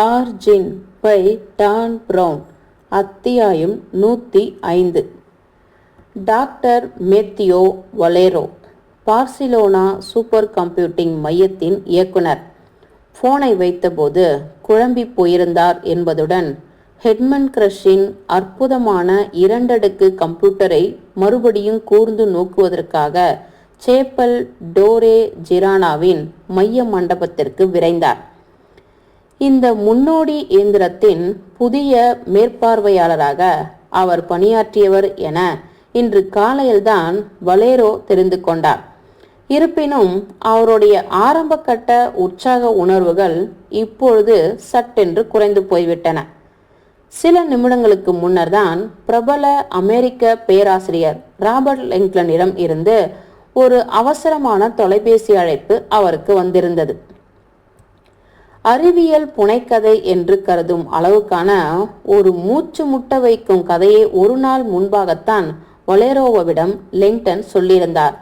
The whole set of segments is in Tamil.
ஆர்ஜின் பை டான் ப்ரவுன் அத்தியாயம் நூற்றி ஐந்து. Doctor Mateo Valero Barcelona super computing மையத்தின் இயக்குனர். ஃபோனை வைத்தபோது குழம்பி போயிருந்தார் என்பதுடன் ஹெட்மன் கிரஷின் அற்புதமான இரண்டடுக்கு கம்ப்யூட்டரை மறுபடியும் கூர்ந்து நோக்குவதற்காக சேப்பல் டோரே ஜிரானாவின் மைய மண்டபத்திற்கு விரைந்தார். இந்த முன்னோடி இயந்திரத்தின் புதிய மேற்பார்வையாளராக அவர் பணியாற்றியவர் என இன்று காலையில்தான் வலேரோ தெரிந்து கொண்டார். இருப்பினும் அவருடைய ஆரம்ப கட்ட உற்சாக உணர்வுகள் இப்பொழுது சட்டென்று குறைந்து போய்விட்டன. சில நிமிடங்களுக்கு முன்னர் தான் பிரபல அமெரிக்க பேராசிரியர் ராபர்ட் லெங்க்லனிடம் இருந்து ஒரு அவசரமான தொலைபேசி அழைப்பு அவருக்கு வந்திருந்தது. அறிவியல் புனைக்கதை என்று கருதும் அளவுக்கான ஒரு மூச்சு முட்ட வைக்கும் கதையை ஒரு நாள் முன்பாகத்தான் ஒலேரோவோவிடம் லிங்டன் சொல்லியிருந்தார்.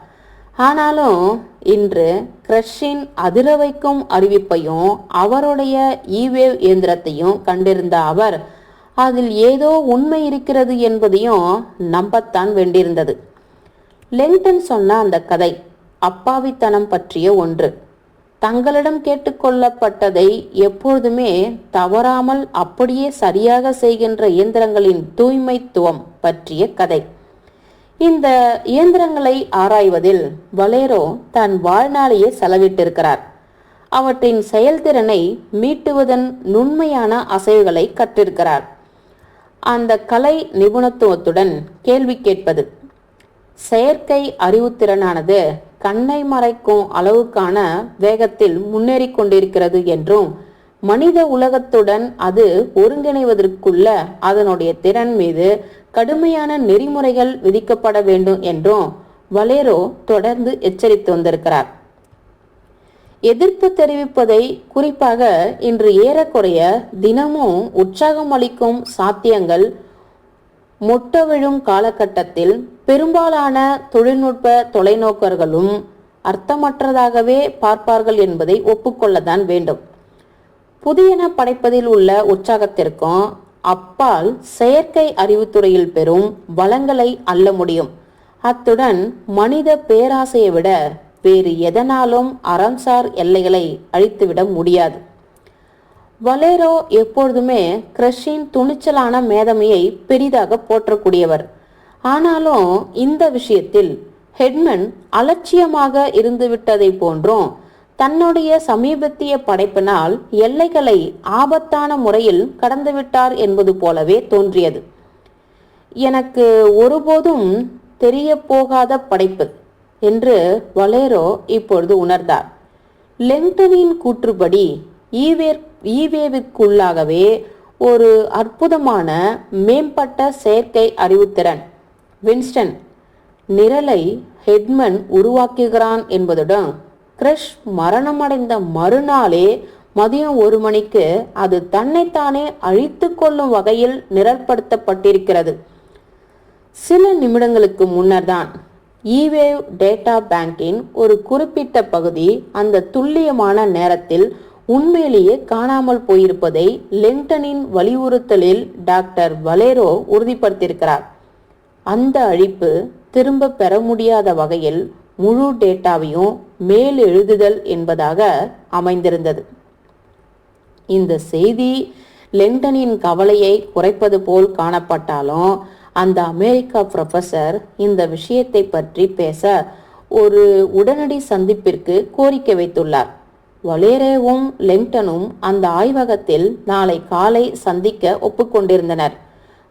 ஆனாலும் இன்று கிரஷின் அதிர வைக்கும் அறிவிப்பையும் அவருடைய ஈவேவ் இயந்திரத்தையும் கண்டிருந்த அவர் அதில் ஏதோ உண்மை இருக்கிறது என்பதையும் நம்பத்தான் வேண்டியிருந்தது. லெங்டன் சொன்ன அந்த கதை அப்பாவித்தனம் பற்றிய ஒன்று. தங்களிடம் கேட்டுக்கொள்ளப்பட்டதை எப்பொழுதுமே தவறாமல் அப்படியே சரியாக செய்கின்ற இயந்திரங்களின் தூய்மைத்துவம் பற்றிய கதை. இந்த இயந்திரங்களை ஆராய்வதில் வலேரோ தன் வாழ்நாளையே செலவிட்டிருக்கிறார். அவற்றின் செயல்திறனை மீட்டுவதன் நுண்மையான அசைவுகளை கற்றிருக்கிறார். அந்த கலை நிபுணத்துவத்துடன் கேள்வி கேட்பது. செயற்கை அறிவுத்திறனானது கண்ணை மறைக்கும் அளவுக்கான வேகத்தில் முன்னேறி கொண்டிருக்கிறது என்றும் மனித உலகத்துடன் அது ஒருங்கிணைவதற்குள்ள அதனுடைய திறன் மீது கடுமையான நெறிமுறைகள் விதிக்கப்பட வேண்டும் என்றும் வலேரோ தொடர்ந்து எச்சரித்து வந்திருக்கிறார். எதிர்ப்பு தெரிவிப்பதை குறிப்பாக இன்று ஏறக்குறைய தினமும் உற்சாகம் அளிக்கும் சாத்தியங்கள் மொட்ட விழும் காலகட்டத்தில் பெரும்பாலான தொழில்நுட்ப தொலைநோக்கர்களும் அர்த்தமற்றதாகவே பார்ப்பார்கள் என்பதை ஒப்புக்கொள்ளத்தான் வேண்டும். புதியன படைப்பதில் உள்ள உற்சாகத்திற்கும் அப்பால் செயற்கை அறிவுத்துறையில் பெறும் வளங்களை அல்ல முடியும். அத்துடன் மனித பேராசையை விட வேறு எதனாலும் அறம்சார் எல்லைகளை அழித்துவிட முடியாது. வலேரோ எப்பொழுதுமே கிரஷின் துணிச்சலான மேதமையை பெரிதாக போற்றக்கூடியவர். ஆனாலும் இந்த விஷயத்தில் ஹெட்மன் அலட்சியமாக இருந்துவிட்டதை போன்றும் தன்னுடைய சமீபத்திய படைப்பினால் எல்லைகளை ஆபத்தான முறையில் கடந்துவிட்டார் என்பது போலவே தோன்றியது. எனக்கு ஒருபோதும் தெரிய போகாத படைப்பு என்று வலேரோ இப்பொழுது உணர்ந்தார். லெங்டனின் கூற்றுப்படி ஈவேர் ஈவேவிற்குள்ளாகவே ஒரு அற்புதமான மேம்பட்ட செயற்கை அறிவுத்திறன் வின்ஸ்டன் நிரலை ஹெட்மன் உருவாக்குகிறான் என்பதுடன் கிரஷ் மரணமடைந்த மறுநாளே மதியம் ஒரு மணிக்கு அது தன்னைத்தானே அழித்து கொள்ளும் வகையில் நிரல்படுத்தப்பட்டிருக்கிறது சில நிமிடங்களுக்கு முன்னர் தான் இவேவ் டேட்டா பேங்கின் ஒரு குறிப்பிட்ட பகுதி அந்த துல்லியமான நேரத்தில் உண்மையிலேயே காணாமல் போயிருப்பதை லெங்டனின் வலியுறுத்தலில் டாக்டர் வலேரோ உறுதிப்படுத்தியிருக்கிறார். அந்த அழிப்பு திரும்ப பெற முடியாத வகையில் முழு டேட்டாவையும் மேல் எழுதுதல் என்பதாக அமைந்திருந்தது. இந்த செய்தி லெங்டனின் கவலையை குறைப்பது போல் காணப்பட்டாலும் அந்த அமெரிக்கா ப்ரொஃபசர் இந்த விஷயத்தை பற்றி பேச ஒரு உடனடி சந்திப்பிற்கு கோரிக்கை வைத்துள்ளார். வலேரேவும் லெங்டனும் அந்த ஆய்வகத்தில் நாளை காலை சந்திக்க ஒப்புக்கொண்டிருந்தனர்.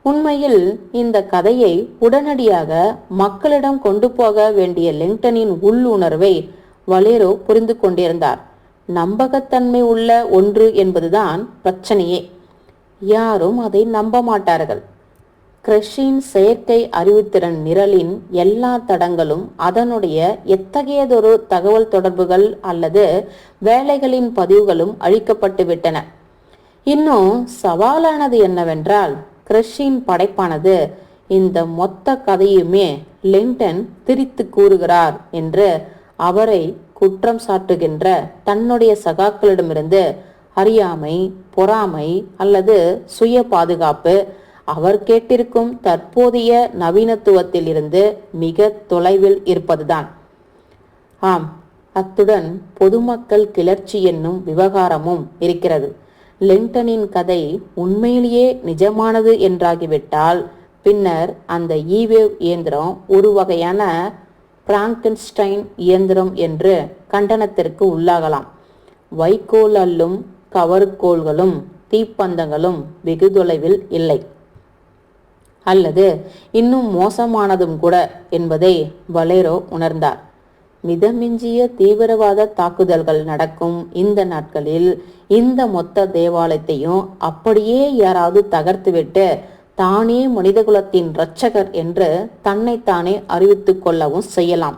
உண்மையில் இந்த கதையை உடனடியாக மக்களிடம் கொண்டு போக வேண்டிய லெங்டனின் உள்ளுணர்வை வலேரோ புரிந்து கொண்டிருந்தார். நம்பகத்தன்மை உள்ள ஒன்று என்பதுதான் பிரச்சனையே. யாரும் அதை நம்ப மாட்டார்கள். கிரஷின் செயற்கை அறிவுத்திறன் நிரலின் எல்லா தடங்களும் அதனுடைய எத்தகையதொரு தகவல் தொடர்புகள் அல்லது வேலைகளின் பதிவுகளும் அழிக்கப்பட்டுவிட்டன இன்னும் சவாலானது என்னவென்றால் கிரஷின் படைப்பானது இந்த மொத்த கதையுமே லிங்டன் திரித்து கூறுகிறார் என்று அவரை குற்றம் சாட்டுகின்ற தன்னுடைய சகாக்களிடமிருந்து அறியாமை பொறாமை அல்லது சுய பாதுகாப்பு அவர் கேட்டிருக்கும் தற்போதைய நவீனத்துவத்திலிருந்து மிக தொலைவில் இருப்பதுதான். ஆம் அத்துடன் பொதுமக்கள் கிளர்ச்சி என்னும் விவகாரமும் இருக்கிறது. லிங்டனின் கதை உண்மையிலேயே நிஜமானது என்றாகிவிட்டால் பின்னர் அந்த ஈவேவ் இயந்திரம் ஒரு வகையான பிராங்கன்ஸ்டைன் இயந்திரம் என்று கண்டனத்திற்கு உள்ளாகலாம். வைக்கோல் அல்லும் கவர்கோள்களும் தீப்பந்தங்களும் வெகு தொலைவில் இல்லை. அல்லது இன்னும் மோசமானதும் கூட என்பதை வலேரோ உணர்ந்தார். மிதமிஞ்சிய தீவிரவாத தாக்குதல்கள் நடக்கும் இந்த நாட்களில் இந்த மொத்த தேவாலயத்தையும் அப்படியே யாராவது தகர்த்துவிட்டு தானே மனிதகுலத்தின் இரட்சகர் என்று தன்னைத்தானே அறிவித்துக் கொள்ளவும் செய்யலாம்.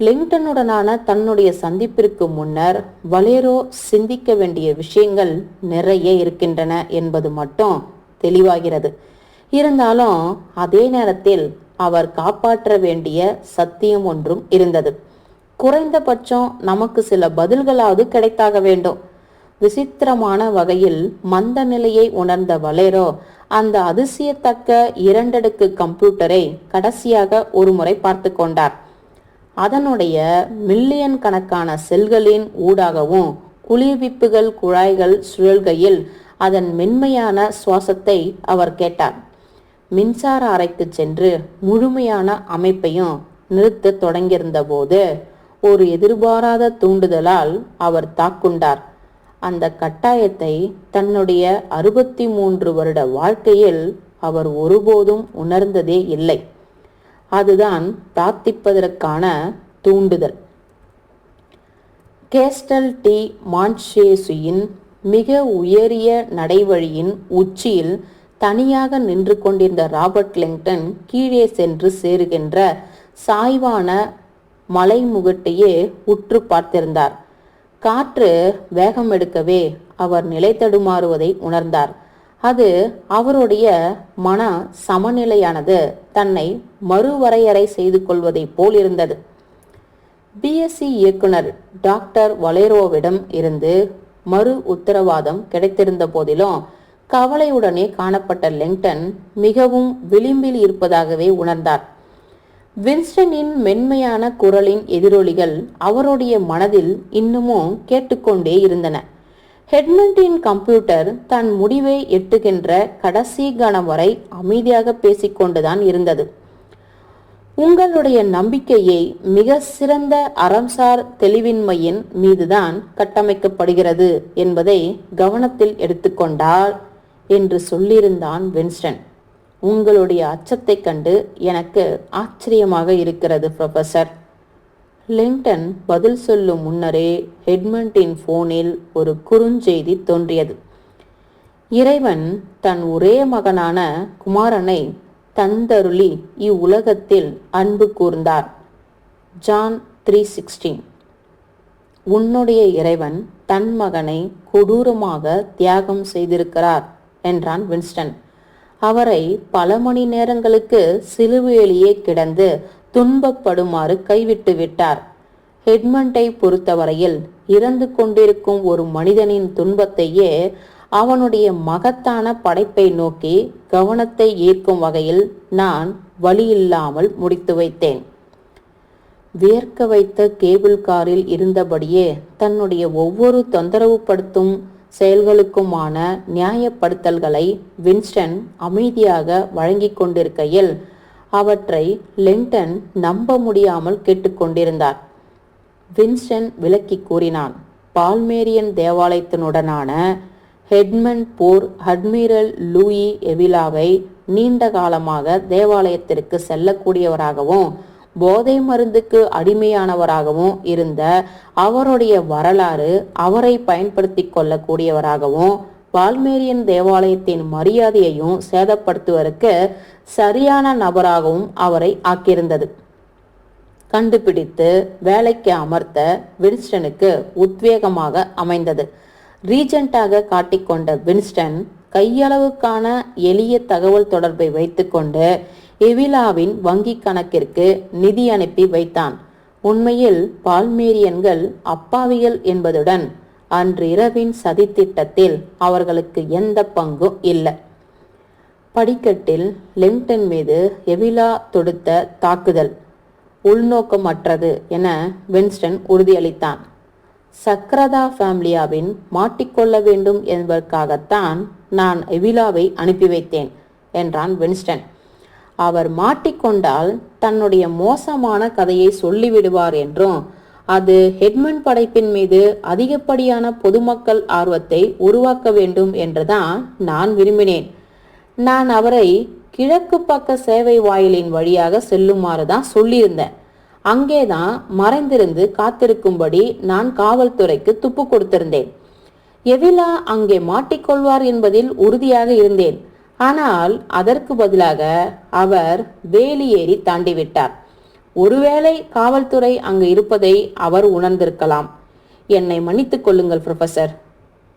லிங்டனுடனான தன்னுடைய சந்திப்பிற்கு முன்னர் வலேரோ சிந்திக்க வேண்டிய விஷயங்கள் நிறைய இருக்கின்றன என்பது மட்டும் தெளிவாகிறது. இருந்தாலும் அதே நேரத்தில் அவர் காப்பாற்ற வேண்டிய சத்தியம் ஒன்றும் இருந்தது. குறைந்தபட்சம் நமக்கு சில பதில்களாவது கிடைத்தாக வேண்டும். விசித்திரமான வகையில் மந்த நிலையை உணர்ந்த வலேரோ அந்த அதிசயத்தக்க இரண்டடுக்கு கம்ப்யூட்டரை கடைசியாக ஒருமுறை பார்த்து கொண்டார். அதனுடைய மில்லியன் கணக்கான செல்களின் ஊடாகவும் குளிர்விப்புகள் குழாய்கள் சுழல்கையில் அதன் மென்மையான சுவாசத்தை அவர் கேட்டார். மின்சார அறைக்கு சென்று முழுமையான அமைப்பையும் நிறுத்த தொடங்கியிருந்த போது ஒரு எதிர்பாராத தூண்டுதலால் அவர் தாக்குண்டார். அந்த கட்டாயத்தை தன்னுடைய அறுபத்தி மூன்று வருட வாழ்க்கையில் அவர் ஒருபோதும் உணர்ந்ததே இல்லை. அதுதான் பிரார்த்திப்பதற்கான தூண்டுதல். கேஸ்டல் டி மான்ஷேசுயின் மிக உயரிய நடைவழியின் உச்சியில் தனியாக நின்று கொண்டிருந்த ராபர்ட் லிங்டன் கீழே சென்று சேருகின்ற சாய்வான மலை முகட்டையே உற்று பார்த்திருந்தார். காற்று வேகம் எடுக்கவே அவர் நிலை தடுமாறுவதை உணர்ந்தார். அது அவருடைய மன சமநிலையானது. தன்னை மறுவரையறை செய்து கொள்வதைப் போல் இருந்தது பிஎஸ்சி இயக்குனர் டாக்டர் வலேரோவிடம் இருந்து மறு உத்தரவாதம் கிடைத்திருந்த போதிலும் கவலையுடனே காணப்பட்ட லெங்டன் மிகவும் விளிம்பில் இருப்பதாகவே உணர்ந்தார். வின்ஸ்டனின் மென்மையான குரலின் எதிரொலிகள் அவருடைய மனதில் இன்னமும் கேட்டுக்கொண்டே இருந்தன. ஹெட்மண்டின் கம்ப்யூட்டர் தன் முடிவை எட்டுகின்ற கடைசி கணம் வரை அமைதியாக பேசிக்கொண்டுதான் இருந்தது. உங்களுடைய நம்பிக்கையை மிக சிறந்த அறம்சார் தெளிவின்மையின் மீதுதான் கட்டமைக்கப்படுகிறது என்பதை கவனத்தில் எடுத்துக்கொண்டால் என்று சொல்லியிருந்தான் வின்ஸ்டன். உங்களுடைய அச்சத்தைக் கண்டு எனக்கு ஆச்சரியமாக இருக்கிறது ப்ரொஃபசர் லிங்டன் பதில் சொல்லும் முன்னரே ஹெட்மண்டின் போனில் ஒரு குறுஞ்செய்தி தோன்றியது. இறைவன் தன் ஒரே மகனான குமாரனை தந்தருளி இவ்வுலகத்தில் அன்பு கூர்ந்தார். John three sixteen. உன்னுடைய இறைவன் தன் மகனை கொடூரமாக தியாகம் செய்திருக்கிறார். என்றான் வின்ஸ்டன். அவரை பல மணி நேரங்களுக்கு சிலுவையிலேயே கிடந்து துன்பப்படுமாறு கைவிட்டு விட்டார். ஹெட்மண்டை பொறுத்தவரையில் இறந்து கொண்டிருக்கும் ஒரு மனிதனின் துன்பத்தையே அவனுடைய மகத்தான படைப்பை நோக்கி கவனத்தை ஈர்க்கும் வகையில் நான் வழியில்லாமல் முடித்து வைத்தேன். வியர்க்க வைத்த கேபிள் காரில் இருந்தபடியே தன்னுடைய ஒவ்வொரு தொந்தரவுப்படுத்தும் செயல்களுக்குமான நியாயப்படுத்தல்களை வின்ஸ்டன் அமைதியாக வழங்கிக் கொண்டிருக்கையில் அவற்றை லிண்டன் நம்ப முடியாமல் கேட்டுக்கொண்டிருந்தார் வின்ஸ்டன் விளக்கி கூறினான் பால்மேரியன் தேவாலயத்தினுடனான ஹெட்மன் போர் அட்மிரல் லூயி எவிலாவை நீண்ட காலமாக தேவாலயத்திற்கு செல்லக்கூடியவராகவும் போதை மருந்துக்கு அடிமையானவராகவும் இருந்த அவருடைய வரலாறு அவரை பயன்படுத்தி கொள்ளக்கூடியவராகவும் பால்மேரியன் தேவாலயத்தின் மரியாதையையும் சேதப்படுத்துவதற்கு சரியான நபராகவும் அவரை ஆக்கியிருந்தது. கண்டுபிடித்து வேலைக்கு அமர்த்த வின்ஸ்டனுக்கு உத்வேகமாக அமைந்தது. ரீஜெண்டாக காட்டிக்கொண்ட வின்ஸ்டன் கையளவுக்கான எளிய தகவல் தொடர்பை வைத்துக்கொண்டு எவிலாவின் வங்கிக் கணக்கிற்கு நிதி அனுப்பி வைத்தான். உண்மையில் பால்மேரியன்கள் அப்பாவிகள் என்பதுடன் அன்று இரவின் சதித்திட்டத்தில் அவர்களுக்கு எந்த பங்கும் இல்லை. படிக்கட்டில் லிங்டன் மீது எவிலா தொடுத்த தாக்குதல் உள்நோக்கமற்றது என வின்ஸ்டன் உறுதியளித்தான். சக்ரதா ஃபேமிலியாவின் மாட்டிக்கொள்ள வேண்டும் என்பதற்காகத்தான் நான் எவிலாவை அனுப்பி வைத்தேன் என்றான் வின்ஸ்டன். அவர் மாட்டிக்கொண்டால் தன்னுடைய மோசமான கதையை சொல்லிவிடுவார் என்றும் அது ஹெட்மன் படைப்பின் மீது அதிகப்படியான பொதுமக்கள் ஆர்வத்தை உருவாக்க வேண்டும் என்றுதான் நான் விரும்பினேன். நான் அவரை கிழக்கு பக்க சேவை வாயிலின் வழியாக செல்லுமாறு தான் சொல்லியிருந்தேன். அங்கேதான் மறைந்திருந்து காத்திருக்கும்படி நான் காவல்துறைக்கு துப்பு கொடுத்திருந்தேன். எவிலா அங்கே மாட்டிக்கொள்வார் என்பதில் உறுதியாக இருந்தேன். ஆனால் அதற்கு பதிலாக அவர் வேலி ஏறி தாண்டிவிட்டார். ஒருவேளை காவல்துறை அங்கு இருப்பதை அவர் உணர்ந்திருக்கலாம். என்னை மன்னித்துக் கொள்ளுங்கள் ப்ரொஃபசர்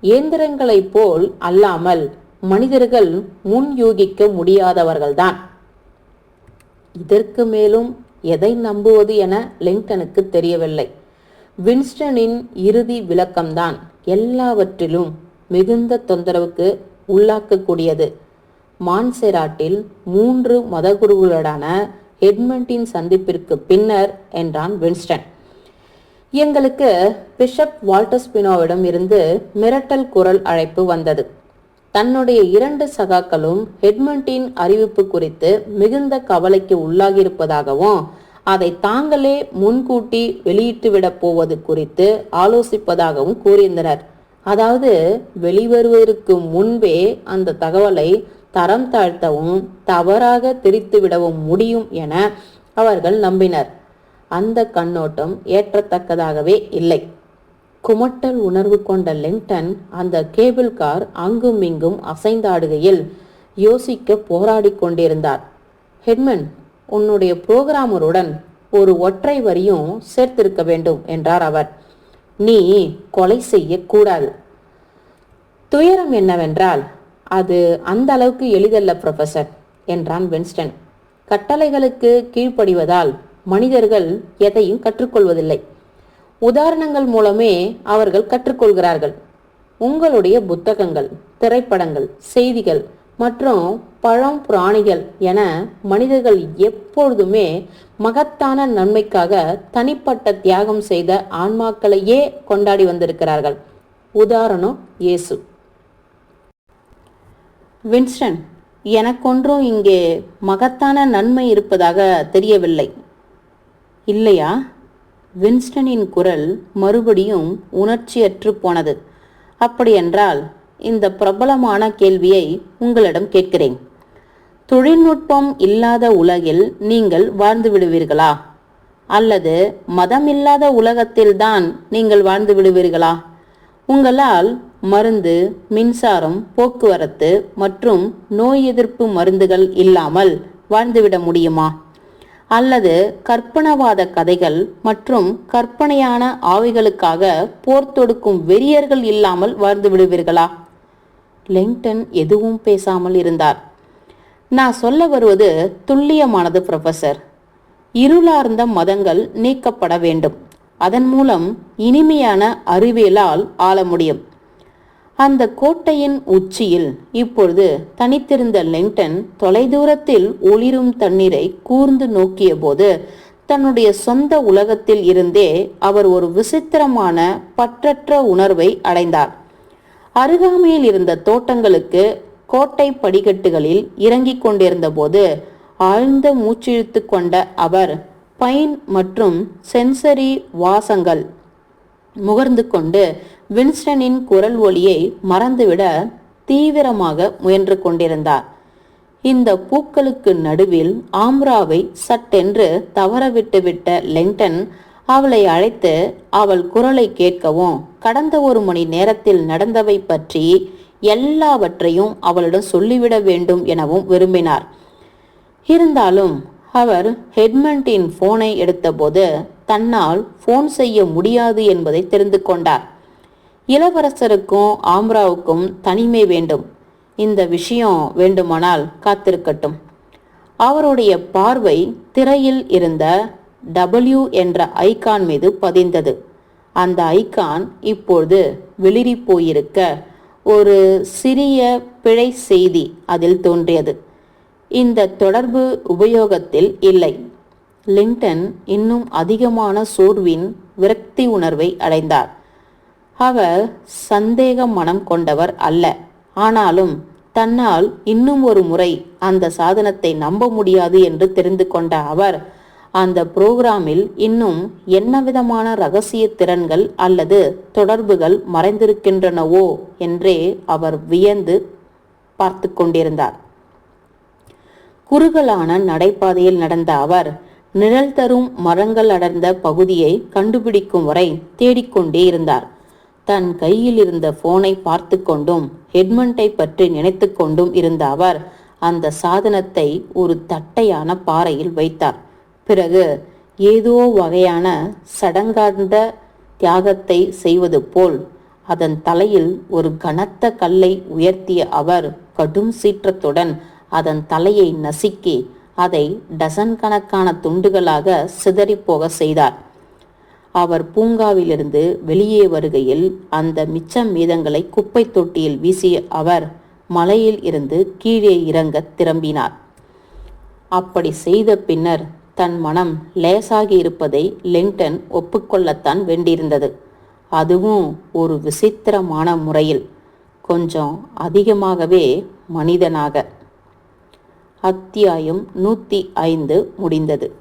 இயந்திரங்களைப் போல் அல்லாமல் மனிதர்கள் முன் யூகிக்க முடியாதவர்கள்தான். இதற்கு மேலும் எதை நம்புவது என லிங்டனுக்கு தெரியவில்லை. வின்ஸ்டனின் இறுதி விளக்கம்தான் எல்லாவற்றிலும் மிகுந்த தொந்தரவுக்கு உள்ளாக்கக்கூடியது. மான்செராட்டில் மூன்று மதகுருவுடனான எட்மண்டின் சந்திப்பிற்கு பின்னர் என்றான் வின்ஸ்டன். எங்களுக்கு பிஷப் வால்டஸ்பினோவிடம் இருந்து மிரட்டல் குரல் அழைப்பு வந்தது. தன்னுடைய இரண்டு சகாக்களும் ஹெட்மண்டின் அறிவிப்பு குறித்து மிகுந்த கவலைக்கு உள்ளாகியிருப்பதாகவும் அதை தாங்களே முன்கூட்டி வெளியிட்டுவிடப் போவது குறித்து ஆலோசிப்பதாகவும் கூறியிருந்தனர். அதாவது வெளிவருவதற்கு முன்பே அந்த தகவலை தரம் தாழ்த்தவும் தவறாக திரித்துவிடவும் முடியும் என அவர்கள் நம்பினர். அந்த கண்ணோட்டம் ஏற்றத்தக்கதாகவே இல்லை. குமட்டல் உணர்வு கொண்ட லிங்டன் அந்த கேபிள் கார் அங்கும் இங்கும் அசைந்தாடுகையில் யோசிக்க போராடி கொண்டிருந்தார். ஹெட்மன் உன்னுடைய புரோகிராமருடன் ஒரு ஒற்றை வரியும் சேர்த்திருக்க வேண்டும் என்றார் அவர். நீ கொலை செய்யக்கூடாது துயரம் என்னவென்றால் அது அந்த அளவுக்கு எளிதல்ல ப்ரொஃபசர் என்றான் வின்ஸ்டன். கட்டளைகளுக்கு கீழ்ப்படிவதால் மனிதர்கள் எதையும் கற்றுக்கொள்வதில்லை. உதாரணங்கள் மூலமே அவர்கள் கற்றுக்கொள்கிறார்கள். உங்களுடைய புத்தகங்கள் திரைப்படங்கள் செய்திகள் மற்றும் பழம் பிராணிகள் என மனிதர்கள் எப்பொழுதுமே மகத்தான நன்மைக்காக தனிப்பட்ட தியாகம் செய்த ஆன்மாக்களையே கொண்டாடி வந்திருக்கிறார்கள். உதாரணம் இயேசு. வின்ஸ்டன் எனக்கொன்றும் இங்கே மகத்தான நன்மை இருப்பதாக தெரியவில்லை. இல்லையா? வின்ஸ்டனின் குரல் மறுபடியும் உணர்ச்சியற்று போனது. அப்படியென்றால் இந்த பிரபலமான கேள்வியை உங்களிடம் கேட்கிறேன். தொழில்நுட்பம் இல்லாத உலகில் நீங்கள் வாழ்ந்து விடுவீர்களா? அல்லது மதம் இல்லாத உலகத்தில்தான் நீங்கள் வாழ்ந்து விடுவீர்களா? உங்களால் மருந்து மின்சாரம் போக்குவரத்து மற்றும் நோய் எதிர்ப்பு மருந்துகள் இல்லாமல் வாழ்ந்துவிட முடியுமா? அல்லது கற்பனவாத கதைகள் மற்றும் கற்பனையான ஆவிகளுக்காக போர் தொடுக்கும் வெறியர்கள் இல்லாமல் வாழ்ந்து விடுவீர்களா? லெங்டன் எதுவும் பேசாமல் இருந்தார். நான் சொல்ல வருவது துல்லியமானது ப்ரொஃபசர் இருளார்ந்த மதங்கள் நீக்கப்பட வேண்டும். அதன் மூலம் இனிமையான அறிவியலால் ஆள முடியும். அந்த கோட்டையின் உச்சியில் இப்பொழுது தனித்திருந்த லிங்டன் தொலைதூரத்தில் ஒளிரும் தண்ணீரை கூர்ந்து நோக்கிய போது தன்னுடைய சொந்த உலகத்தில் இருந்தே அவர் ஒரு விசித்திரமான பற்றற்ற உணர்வை அடைந்தார். அருகாமையில் இருந்த தோட்டங்களுக்கு கோட்டை படிக்கட்டுகளில் இறங்கிக் கொண்டிருந்த போது ஆழ்ந்த மூச்சிழுத்து கொண்ட அவர் பைன் மற்றும் சென்சரி வாசங்கள் முகர்ந்து கொண்டு வின்ஸ்டனின் குரல் ஒலியை மறந்துவிட தீவிரமாக முயன்று கொண்டிருந்தார். இந்த பூக்களுக்கு நடுவில் ஆம்ராவை சட்டென்று தவறவிட்டுவிட்ட லெங்டன் அவளை அழைத்து அவள் குரலை கேட்கவும் கடந்த ஒரு மணி நேரத்தில் நடந்தவை பற்றி எல்லாவற்றையும் அவளிடம் சொல்லிவிட வேண்டும் எனவும் விரும்பினார். இருந்தாலும் அவர் ஹெட்மண்டின் போனை எடுத்தபோது தன்னால் ஃபோன் செய்ய முடியாது என்பதை தெரிந்து கொண்டார். இளவரசருக்கும் ஆம்ராவுக்கும் தனிமை வேண்டும். இந்த விஷயம் வேண்டுமானால் காத்திருக்கட்டும். அவருடைய பார்வை திரையில் இருந்த டபிள்யூ என்ற ஐகான் மீது பதிந்தது. அந்த ஐகான் இப்பொழுது வெளிரி போயிருக்க ஒரு சிறிய பிழை செய்தி அதில் தோன்றியது. இந்த தொடர்பு உபயோகத்தில் இல்லை. லிங்டன் இன்னும் அதிகமான சோர்வின் விரக்தி உணர்வை அடைந்தார். அவர் சந்தேக மனம் கொண்டவர் அல்ல. ஆனாலும் தன்னால் இன்னும் ஒரு முறை அந்த சாதனத்தை நம்ப முடியாது என்று தெரிந்து கொண்ட அவர் அந்த புரோகிராமில் இன்னும் என்ன விதமான ரகசிய திறன்கள் அல்லது தொடர்புகள் மறைந்திருக்கின்றனவோ என்றே அவர் வியந்து பார்த்து கொண்டிருந்தார். குறுகலான நடைபாதையில் நடந்த அவர் நிழல் தரும் மரங்கள் அடர்ந்த பகுதியை கண்டுபிடிக்கும் வரை தேடிக்கொண்டே இருந்தார். தன் கையில் இருந்த போனை பார்த்து கொண்டும் ஹெட்மண்டை பற்றி நினைத்து கொண்டும் இருந்த அவர் அந்த சாதனத்தை ஒரு தட்டையான பாறையில் வைத்தார். பிறகு ஏதோ வகையான சடங்கார்ந்த தியாகத்தை செய்வது போல் அதன் தலையில் ஒரு கனத்த கல்லை உயர்த்திய அவர் கடும் சீற்றத்துடன் அதன் தலையை நசுக்கி அதை டசன் கணக்கான துண்டுகளாக சிதறிப்போக செய்தார். அவர் பூங்காவிலிருந்து வெளியே வருகையில் அந்த மிச்சம் மீதங்களை குப்பை தொட்டியில் வீசிய அவர் மலையில் இருந்து கீழே இறங்க திரும்பினார். அப்படி செய்த பின்னர் தன் மனம் லேசாகி இருப்பதை லிங்டன் ஒப்புக்கொள்ளத்தான் வேண்டியிருந்தது. அதுவும் ஒரு விசித்திரமான முறையில். கொஞ்சம் அதிகமாகவே மனிதனாக அத்தியாயம் நூற்றி ஐந்து முடிந்தது.